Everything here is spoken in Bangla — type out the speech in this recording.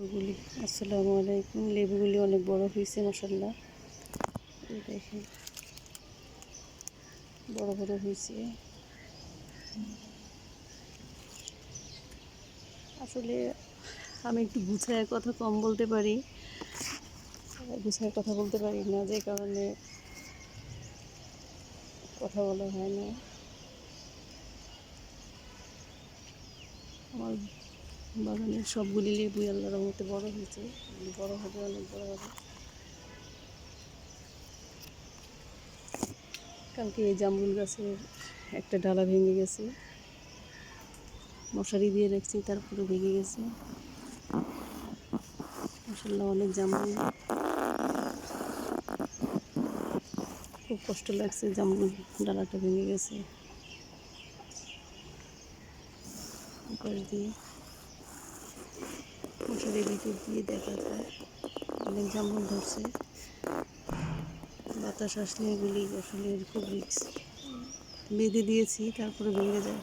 লেবুগুলি, আসসালামু আলাইকুম। লেবুগুলি অনেক বড় হয়েছে মশাল্লা দেখেন, বড় বড় হয়েছে। আসলে আমি একটু গুছায় কথা কম বলতে পারি। গুছায় কথা বলতে পারি না, যে কারণে কথা বলা হয় না। আমার বাগানের সবগুলি লেবুই আল্লাহর রহমতে বড় হয়েছে। বড় হবে, অনেক বড় হবে। কালকে এই জামরুল গাছের একটা ডালা ভেঙে গেছে। মশারি দিয়ে রাখছি, তারপরে ভেঙে গেছে। মশাল্লা অনেক জামরুল। খুব কষ্ট লাগছে জামরুল ডালাটা ভেঙে গেছে। দিয়ে মশারির ভিতর দিয়ে দেখা যায়। অনেক জামুন ধরছে। বাতাস আসলে এগুলি আসলে খুব রিক্স বেঁধে দিয়েছি, তারপরে ভেঙে যায়।